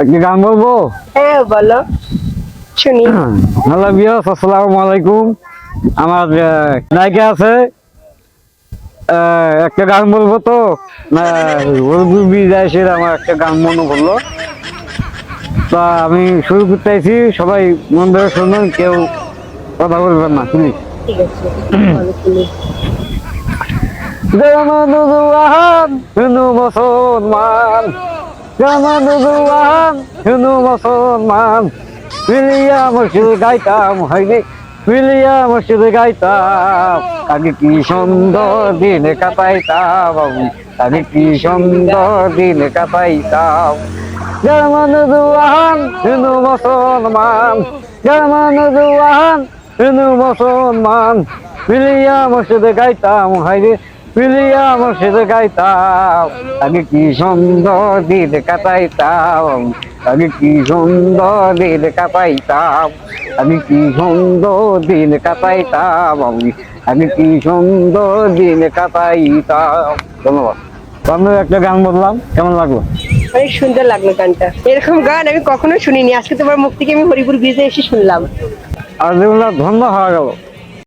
একটা গান বলব? হ্যাঁ বলো। শুনি। হ্যালো বিয়াস আসসালামু আলাইকুম। আমার নায়িকা আছে। একটা গান বলব তো? বিদায় আমার একটা গান মনে পড়ল। তা আমি শুরু করতে সবাই মন ধরে শুনুন কেউ কথা বলবেন না প্লিজ ঠিক আছে। বলো শুনি জামানুজুয়ান শুনু মুসলমান শুনু মসজিদ গাইতাম, হয়নি। পিলিয়া মসজিদ গাইতাম আগে কি সুন্দর দিন কাটাইতাম আগে কি সুন্দর দিন কাটাইতাম। জামানুজুয়ান শুনু মুসলমান জামানুজুয়ান শুনু মুসলমান পিলিয়া মসজিদে গাইতাম হাইরে পিলিয়া মসজিদে গাইতাম আগে কি সুন্দর দিন কাটাইতাম আগে কি সুন্দর দিন কাটাইতাম আমি কি সুন্দর দিন কাটাইতাম আমি আমি কি সুন্দর দিন কাটাইতাম। ধন্যবাদ। আমি একটা গান বললাম কেমন লাগল? অনেক সুন্দর লাগল গানটা। এরকম গান আমি কখনো শুনিনি আজকে তোমার মুখ থেকে আমি হরিপুর ব্রিজে এসে শুনলাম। আর ধন্য হয়ে গেল।